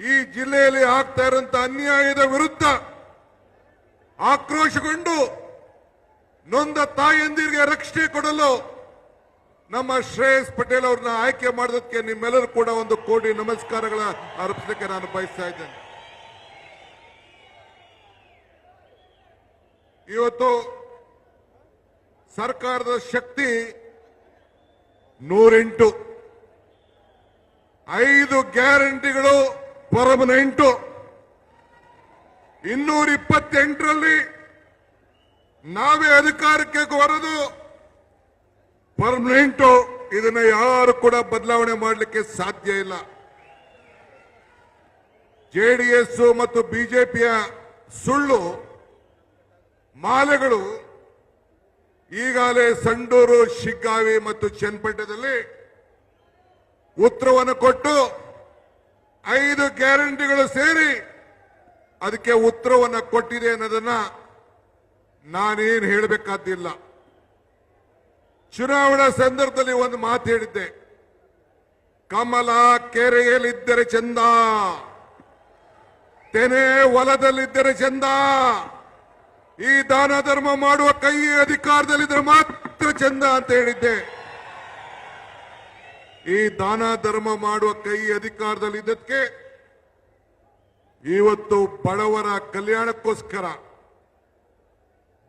ಈ ಜಿಲ್ಲೆಯಲ್ಲಿ ಆಗ್ತಾ ಇರುವಂತ ಅನ್ಯಾಯದ ವಿರುದ್ಧ ಆಕ್ರೋಶಗೊಂಡು ನೊಂದ ತಾಯಂದಿರಿಗೆ ರಕ್ಷಣೆ ಕೊಡಲು ನಮ್ಮ ಶ್ರೇಯಸ್ ಪಟೇಲ್ ಅವ್ರನ್ನ ಆಯ್ಕೆ ಮಾಡೋದಕ್ಕೆ ನಿಮ್ಮೆಲ್ಲರೂ ಕೂಡ ಒಂದು ಕೋಟಿ ನಮಸ್ಕಾರಗಳ ಅರ್ಪಿಸಲಿಕ್ಕೆ ನಾನು ಬಯಸ್ತಾ ಇದ್ದೇನೆ. ಇವತ್ತು ಸರ್ಕಾರದ ಶಕ್ತಿ ನೂರೆಂಟು. ಐದು ಗ್ಯಾರಂಟಿಗಳು ಪರ್ಮನೆಂಟು ಇನ್ನೂರ ಇಪ್ಪತ್ತೆಂಟರಲ್ಲಿ ನಾವೇ ಅಧಿಕಾರಕ್ಕೆ ಬರೋದು. ಪರ್ಮನೆಂಟು ಇದನ್ನ ಯಾರು ಕೂಡ ಬದಲಾವಣೆ ಮಾಡಲಿಕ್ಕೆ ಸಾಧ್ಯ ಇಲ್ಲ. ಜೆಡಿಎಸ್ ಮತ್ತು ಬಿಜೆಪಿಯ ಸುಳ್ಳು, ಮಾಲೆಗಳು ಈಗಾಗಲೇ ಸಂಡೂರು, ಶಿಗ್ಗಾವಿ ಮತ್ತು ಚನ್ನಪಟ್ಟಣದಲ್ಲಿ ಉತ್ತರವನ್ನು ಕೊಟ್ಟು ಐದು ಗ್ಯಾರಂಟಿಗಳು ಸೇರಿ ಅದಕ್ಕೆ ಉತ್ತರವನ್ನು ಕೊಟ್ಟಿದೆ ಅನ್ನೋದನ್ನ ನಾನೇನು ಹೇಳಬೇಕಾದಿಲ್ಲ ಚುನಾವಣಾ ಸಂದರ್ಭದಲ್ಲಿ ಒಂದು ಮಾತು ಹೇಳಿದ್ದೆ. ಕಮಲ ಕೆರೆಯಲ್ಲಿದ್ದರೆ ಚಂದ, ತೆನೆ ಹೊಲದಲ್ಲಿದ್ದರೆ ಚಂದ, ಈ ದಾನ ಧರ್ಮ ಮಾಡುವ ಕೈ ಅಧಿಕಾರದಲ್ಲಿದ್ದರೆ ಮಾತ್ರ ಚಂದ ಅಂತ ಹೇಳಿದ್ದೆ. ಈ ದಾನ ಧರ್ಮ ಮಾಡುವ ಕೈ ಅಧಿಕಾರದಲ್ಲಿ ಇದ್ದಕ್ಕೆ ಇವತ್ತು ಬಡವರ ಕಲ್ಯಾಣಕ್ಕೋಸ್ಕರ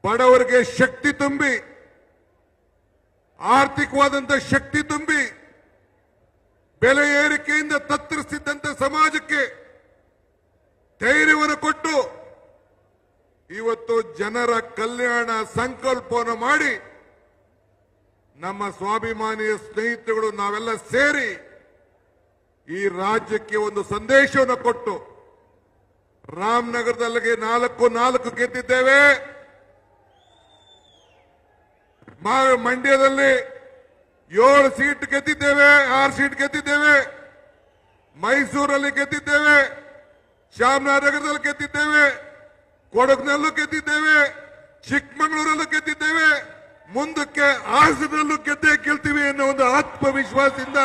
ಬಡವರಿಗೆ ಶಕ್ತಿ ತುಂಬಿ ಆರ್ಥಿಕವಾದಂತಹ ಶಕ್ತಿ ತುಂಬಿ, ಬೆಲೆ ಏರಿಕೆಯಿಂದ ತತ್ತರಿಸಿದ್ದಂತ ಸಮಾಜಕ್ಕೆ ಧೈರ್ಯವನ್ನು ಕೊಟ್ಟು ಇವತ್ತು ಜನರ ಕಲ್ಯಾಣ ಮಾಡಿ ನಮ್ಮ ಸ್ವಾಭಿಮಾನಿಯ ಸ್ನೇಹಿತರುಗಳು ನಾವೆಲ್ಲ ಸೇರಿ ಈ ರಾಜ್ಯಕ್ಕೆ ಒಂದು ಸಂದೇಶವನ್ನು ಕೊಟ್ಟು ರಾಮನಗರದಲ್ಲಿ ನಾಲ್ಕು ನಾಲ್ಕು ಗೆದ್ದಿದ್ದೇವೆ. ಮಂಡ್ಯದಲ್ಲಿ ಏಳು ಸೀಟ್ ಗೆದ್ದಿದ್ದೇವೆ, ಆರು ಸೀಟ್ ಗೆದ್ದಿದ್ದೇವೆ. ಮೈಸೂರಲ್ಲಿ ಗೆದ್ದಿದ್ದೇವೆ, ಚಾಮರಾಜನಗರದಲ್ಲಿ ಗೆದ್ದಿದ್ದೇವೆ, ಕೊಡಗಿನಲ್ಲೂ ಗೆದ್ದಿದ್ದೇವೆ, ಚಿಕ್ಕಮಗಳೂರಲ್ಲೂ ಗೆದ್ದಿದ್ದೇವೆ. ಮುಂದಕ್ಕೆ ಹಾಸನಲ್ಲೂ ಗೆದ್ದೆ ಗೆಲ್ತೀವಿ ಅನ್ನೋ ಒಂದು ಆತ್ಮವಿಶ್ವಾಸದಿಂದ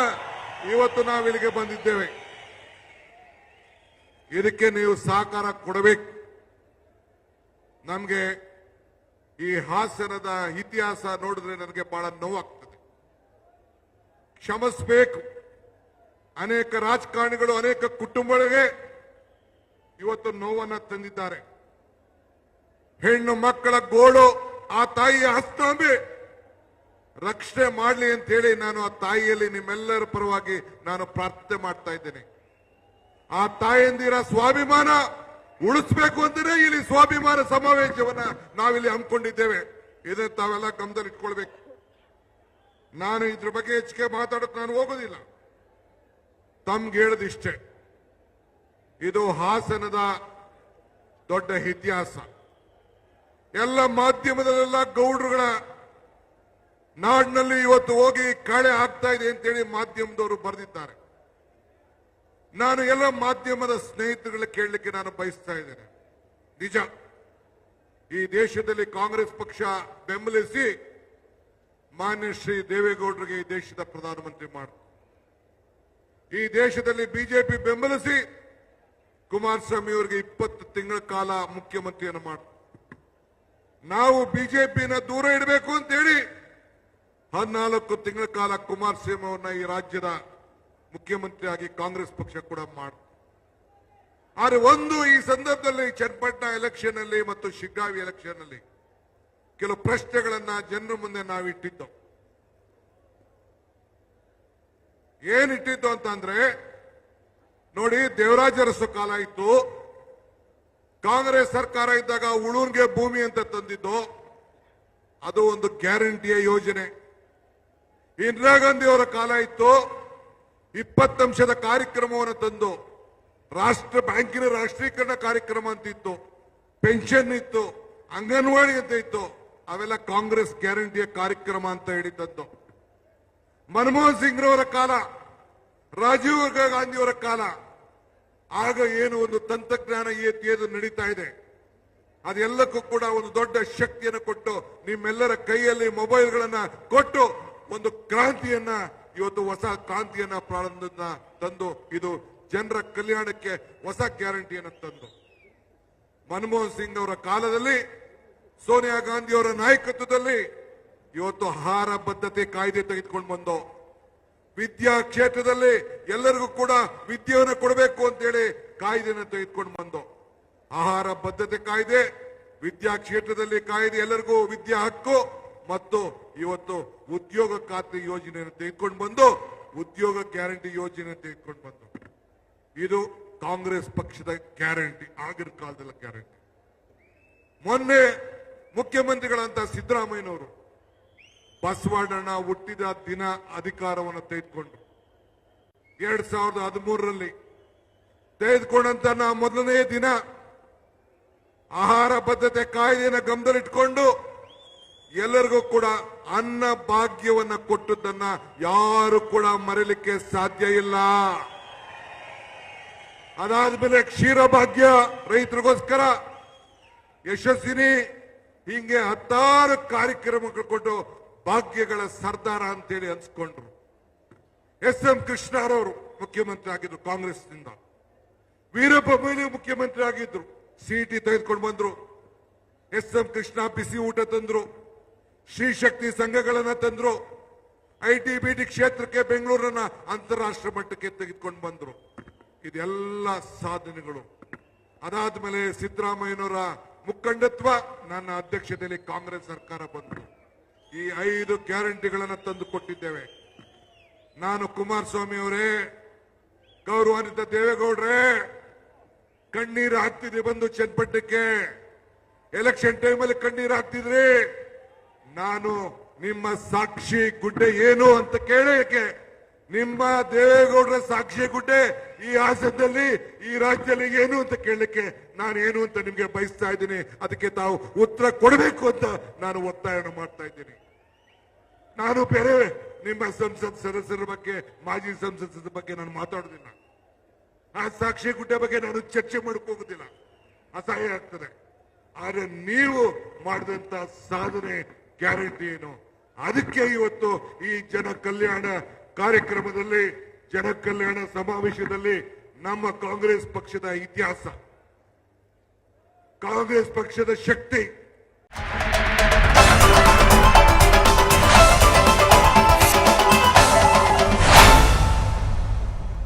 ಇವತ್ತು ನಾವು ಇಲ್ಲಿಗೆ ಬಂದಿದ್ದೇವೆ. ಇದಕ್ಕೆ ನೀವು ಸಹಕಾರ ಕೊಡಬೇಕು. ನಮಗೆ ಈ ಹಾಸನದ ಇತಿಹಾಸ ನೋಡಿದ್ರೆ ನನಗೆ ಬಹಳ ನೋವಾಗ್ತದೆ. ಕ್ಷಮಿಸಬೇಕು. ಅನೇಕ ರಾಜಕಾರಣಿಗಳು, ಅನೇಕ ಕುಟುಂಬಗಳಿಗೆ ಇವತ್ತು ನೋವನ್ನು ತಂದಿದ್ದಾರೆ. ಹೆಣ್ಣು ಮಕ್ಕಳ ಗೋಳು ಆ ತಾಯಿಯ ಹಸ್ತಾಂಬೆ. ರಕ್ಷಣೆ ಮಾಡಲಿ ಅಂತ ಹೇಳಿ ನಾನು ಆ ತಾಯಿಯಲ್ಲಿ ನಿಮ್ಮೆಲ್ಲರ ಪರವಾಗಿ ನಾನು ಪ್ರಾರ್ಥನೆ ಮಾಡ್ತಾ ಇದ್ದೇನೆ. ಆ ತಾಯಂದಿರ ಸ್ವಾಭಿಮಾನ ಉಳಿಸ್ಬೇಕು ಅಂತಾನೆ ಇಲ್ಲಿ ಸ್ವಾಭಿಮಾನ ಸಮಾವೇಶವನ್ನ ನಾವಿಲ್ಲಿ ಹಮ್ಮಿಕೊಂಡಿದ್ದೇವೆ. ಇದನ್ನ ತಾವೆಲ್ಲ ಗಮನದಲ್ಲಿ ಇಟ್ಕೊಳ್ಬೇಕು ನಾನು ಇದ್ರ ಬಗ್ಗೆ ಹೆಚ್ಚಿಗೆ ಮಾತಾಡಕ್ ನಾನು ಹೋಗೋದಿಲ್ಲ. ತಮ್ಗೆ ಹೇಳದಿಷ್ಟೇ. ಇದು ಹಾಸನದ ದೊಡ್ಡ ಇತಿಹಾಸ. ಎಲ್ಲ ಮಾಧ್ಯಮದಲ್ಲೆಲ್ಲ ಗೌಡ್ರುಗಳ ನಾಡಿನಲ್ಲಿ ಇವತ್ತು ಹೋಗಿ ಕಳೆ ಆಗ್ತಾ ಇದೆ ಅಂತೇಳಿ ಮಾಧ್ಯಮದವರು ಬರೆದಿದ್ದಾರೆ. ನಾನು ಎಲ್ಲ ಮಾಧ್ಯಮದ ಸ್ನೇಹಿತರುಗಳ ಕೇಳಲಿಕ್ಕೆ ನಾನು ಬಯಸ್ತಾ ಇದ್ದೇನೆ. ನಿಜ. ಈ ದೇಶದಲ್ಲಿ ಕಾಂಗ್ರೆಸ್ ಪಕ್ಷ ಬೆಂಬಲಿಸಿ ಮಾನ್ಯ ಶ್ರೀ ದೇವೇಗೌಡರಿಗೆ ಈ ದೇಶದ ಪ್ರಧಾನಮಂತ್ರಿ ಮಾಡ ಈ ದೇಶದಲ್ಲಿ ಬಿಜೆಪಿ ಬೆಂಬಲಿಸಿ ಕುಮಾರಸ್ವಾಮಿ ಅವರಿಗೆ ಇಪ್ಪತ್ತು ತಿಂಗಳ ಕಾಲ ಮುಖ್ಯಮಂತ್ರಿಯನ್ನು ಮಾಡ ನಾವು ಬಿಜೆಪಿನ ದೂರ ಇಡಬೇಕು ಅಂತೇಳಿ ಹದಿನಾಲ್ಕು ತಿಂಗಳ ಕಾಲ ಕುಮಾರಸ್ವಾಮಿ ಅವರನ್ನ ಈ ರಾಜ್ಯದ ಮುಖ್ಯಮಂತ್ರಿಯಾಗಿ ಕಾಂಗ್ರೆಸ್ ಪಕ್ಷ ಕೂಡ ಮಾಡ, ಆದರೆ ಒಂದು ಈ ಸಂದರ್ಭದಲ್ಲಿ ಚನ್ನಪಟ್ಟಣ ಎಲೆಕ್ಷನ್ ಅಲ್ಲಿ ಮತ್ತು ಶಿಗ್ಗಾವಿ ಎಲೆಕ್ಷನ್ ಅಲ್ಲಿ ಕೆಲವು ಪ್ರಶ್ನೆಗಳನ್ನ ಜನರ ಮುಂದೆ ನಾವು ಇಟ್ಟಿದ್ದು. ಏನಿಟ್ಟಿದ್ದು ಅಂತಂದ್ರೆ, ನೋಡಿ ದೇವರಾಜರಸು ಕಾಲ ಇತ್ತು. ಕಾಂಗ್ರೆಸ್ ಸರ್ಕಾರ ಇದ್ದಾಗ ಉಳೂರ್ಗೆ ಭೂಮಿ ಅಂತ ತಂದಿದ್ದು, ಅದು ಒಂದು ಗ್ಯಾರಂಟಿಯ ಯೋಜನೆ. ಇಂದಿರಾ ಗಾಂಧಿ ಅವರ ಕಾಲ ಇತ್ತು ಇಪ್ಪತ್ತಂಶದ ಕಾರ್ಯಕ್ರಮವನ್ನು ತಂದು, ರಾಷ್ಟ್ರ ಬ್ಯಾಂಕಿನ ರಾಷ್ಟ್ರೀಕರಣ ಕಾರ್ಯಕ್ರಮ ಅಂತ ಇತ್ತು ಪೆನ್ಷನ್ ಇತ್ತು, ಅಂಗನವಾಡಿ ಅಂತ ಇತ್ತು, ಅವೆಲ್ಲ ಕಾಂಗ್ರೆಸ್ ಗ್ಯಾರಂಟಿಯ ಕಾರ್ಯಕ್ರಮ ಅಂತ ಹೇಳಿದ್ದದ್ದು ಮನಮೋಹನ್ ಸಿಂಗ್ರವರ ಕಾಲ, ರಾಜೀವ್ ಗಾಂಧಿಯವರ ಕಾಲ ಆಗ ಏನು ಒಂದು ತಂತ್ರಜ್ಞಾನ ಏನು ನಡೀತಾ ಇದೆ? ಅದೆಲ್ಲಕ್ಕೂ ಕೂಡ ಒಂದು ದೊಡ್ಡ ಶಕ್ತಿಯನ್ನು ಕೊಟ್ಟು ನಿಮ್ಮೆಲ್ಲರ ಕೈಯಲ್ಲಿ ಮೊಬೈಲ್ಗಳನ್ನ ಕೊಟ್ಟು ಒಂದು ಕ್ರಾಂತಿಯನ್ನ, ಇವತ್ತು ಹೊಸ ಕ್ರಾಂತಿಯನ್ನ ಪ್ರಾರಂಭ ತಂದು ಇದು ಜನರ ಕಲ್ಯಾಣಕ್ಕೆ ಹೊಸ ಗ್ಯಾರಂಟಿಯನ್ನು ತಂದು. ಮನಮೋಹನ್ ಸಿಂಗ್ ಅವರ ಕಾಲದಲ್ಲಿ, ಸೋನಿಯಾ ಗಾಂಧಿ ಅವರ ನಾಯಕತ್ವದಲ್ಲಿ ಇವತ್ತು ಆಹಾರ ಬದ್ಧತೆ ಕಾಯ್ದೆ ತೆಗೆದುಕೊಂಡು ಬಂದು ವಿದ್ಯಾ ಕ್ಷೇತ್ರದಲ್ಲಿ ಎಲ್ಲರಿಗೂ ಕೂಡ ವಿದ್ಯೆಯನ್ನು ಕೊಡಬೇಕು ಅಂತೇಳಿ ಕಾಯ್ದೆಯನ್ನು ತೆಗೆದುಕೊಂಡು ಬಂದು ಆಹಾರ ಬದ್ಧತೆ ಕಾಯ್ದೆ, ವಿದ್ಯಾ ಕ್ಷೇತ್ರದಲ್ಲಿ ಕಾಯ್ದೆ ಎಲ್ಲರಿಗೂ ವಿದ್ಯಾ ಹಕ್ಕು ಮತ್ತು ಇವತ್ತು ಉದ್ಯೋಗ ಖಾತ್ರಿ ಯೋಜನೆಯನ್ನು ತೆಗೆದುಕೊಂಡು ಬಂದು ಉದ್ಯೋಗ ಗ್ಯಾರಂಟಿ ಯೋಜನೆ ತೆಗೆದುಕೊಂಡು ಬಂದು. ಇದು ಕಾಂಗ್ರೆಸ್ ಪಕ್ಷದ ಗ್ಯಾರಂಟಿ, ಆಗಿನ ಕಾಲದಲ್ಲಿ ಗ್ಯಾರಂಟಿ. ಮೊನ್ನೆ ಮುಖ್ಯಮಂತ್ರಿಗಳಂತ ಸಿದ್ದರಾಮಯ್ಯನವರು ಬಸವಣ್ಣನ ಹುಟ್ಟಿದ ದಿನ ಅಧಿಕಾರವನ್ನು ತೆಗೆದುಕೊಂಡ್ರು. ಎರಡ್ ಸಾವಿರದ ಹದಿಮೂರರಲ್ಲಿ ತೆಗೆದುಕೊಂಡಂತ ನಾ ಮೊದಲನೇ ದಿನ ಆಹಾರ ಬದ್ಧತೆ ಕಾಯ್ದೆಯನ್ನು ಗಮನದಲ್ಲಿಟ್ಕೊಂಡು ಎಲ್ಲರಿಗೂ ಕೂಡ ಅನ್ನ ಭಾಗ್ಯವನ್ನ ಕೊಟ್ಟದ್ದನ್ನ ಯಾರು ಕೂಡ ಮರೆಯಲಿಕ್ಕೆ ಸಾಧ್ಯ ಇಲ್ಲ. ಅದಾದ್ಮೇಲೆ ಕ್ಷೀರ ಭಾಗ್ಯ ರೈತರಿಗೋಸ್ಕರ ಯಶಸ್ವಿನಿ ಹಿಂಗೆ ಹತ್ತಾರು ಕಾರ್ಯಕ್ರಮಗಳು ಕೊಟ್ಟು ಭಾಗ್ಯಗಳ ಸರ್ದಾರ ಅಂತೇಳಿ ಅನ್ಸ್ಕೊಂಡ್ರು. ಎಸ್ ಎಂ ಕೃಷ್ಣರವರು ಮುಖ್ಯಮಂತ್ರಿ ಆಗಿದ್ರು ಕಾಂಗ್ರೆಸ್ನಿಂದ. ವೀರಪ್ಪ ಮೊಯ್ಲಿ ಮುಖ್ಯಮಂತ್ರಿ ಆಗಿದ್ರು. ಸಿಇಟಿ ತೆಗೆದುಕೊಂಡು ಬಂದ್ರು. ಎಸ್ ಎಂ ಕೃಷ್ಣ ಬಿಸಿ ಊಟ ತಂದ್ರು. ಶ್ರೀ ಶಕ್ತಿ ಸಂಘಗಳನ್ನ ತಂದ್ರು. ಐಟಿ ಬಿಟಿ ಕ್ಷೇತ್ರಕ್ಕೆ ಬೆಂಗಳೂರನ್ನ ಅಂತಾರಾಷ್ಟ್ರ ಮಟ್ಟಕ್ಕೆ ತೆಗೆದುಕೊಂಡು ಬಂದ್ರು. ಇದೆಲ್ಲ ಸಾಧನೆಗಳು. ಅದಾದ್ಮೇಲೆ ಸಿದ್ದರಾಮಯ್ಯನವರ ಮುಖಂಡತ್ವ ನನ್ನ ಅಧ್ಯಕ್ಷತೆಯಲ್ಲಿ ಕಾಂಗ್ರೆಸ್ ಸರ್ಕಾರ ಬಂತು. ಈ ಐದು ಗ್ಯಾರಂಟಿಗಳನ್ನು ತಂದು ಕೊಟ್ಟಿದ್ದೇವೆ ನಾನು ಕುಮಾರಸ್ವಾಮಿ ಅವರೇ, ಗೌರವಾನ್ವಿತ ದೇವೇಗೌಡರೇ, ಕಣ್ಣೀರು ಹಾಕ್ತಿದ್ರಿ ಬಂದು ಚನ್ನಪಟ್ಟಣಕ್ಕೆ ಎಲೆಕ್ಷನ್ ಟೈಮಲ್ಲಿ ಕಣ್ಣೀರು ಹಾಕ್ತಿದ್ರಿ. ನಾನು ನಿಮ್ಮ ಸಾಕ್ಷಿ ಗುಡ್ಡೆ ಏನು ಅಂತ ಕೇಳಕ್ಕೆ ನಿಮ್ಮ ದೇವೇಗೌಡರ ಸಾಕ್ಷಿ ಗುಡ್ಡೆ ಈ ಹಾಸನದಲ್ಲಿ ಈ ರಾಜ್ಯದಲ್ಲಿ ಏನು ಅಂತ ಕೇಳಲಿಕ್ಕೆ ನಾನು ಏನು ಅಂತ ನಿಮಗೆ ಬಯಸ್ತಾ ಇದ್ದೀನಿ. ಅದಕ್ಕೆ ತಾವು ಉತ್ತರ ಕೊಡಬೇಕು ಅಂತ ನಾನು ಒತ್ತಾಯವನ್ನು ಮಾಡ್ತಾ ಇದ್ದೀನಿ. ನಾನು ಬೇರೆ ನಿಮ್ಮ ಸಂಸತ್ ಸದಸ್ಯರ ಬಗ್ಗೆ, ಮಾಜಿ ಸಂಸದರ ಬಗ್ಗೆ ನಾನು ಮಾತಾಡೋದಿಲ್ಲ. ಆ ಸಾಕ್ಷಿ ಗುಡ್ಡೆ ಬಗ್ಗೆ ನಾನು ಚರ್ಚೆ ಹೋಗುದಿಲ್ಲ. ಅಸಹ್ಯ ಆಗ್ತದೆ. ಆದ್ರೆ ನೀವು ಮಾಡಿದಂತ ಸಾಧನೆ, ಗ್ಯಾರಂಟಿ ಏನು? ಅದಕ್ಕೆ ಇವತ್ತು ಈ ಜನ ಕಲ್ಯಾಣ ಕಾರ್ಯಕ್ರಮದಲ್ಲಿ ಜನ ಕಲ್ಯಾಣ ಸಮಾವೇಶದಲ್ಲಿ ನಮ್ಮ ಕಾಂಗ್ರೆಸ್ ಪಕ್ಷದ ಇತಿಹಾಸ. ಕಾಂಗ್ರೆಸ್ ಪಕ್ಷದ ಶಕ್ತಿ.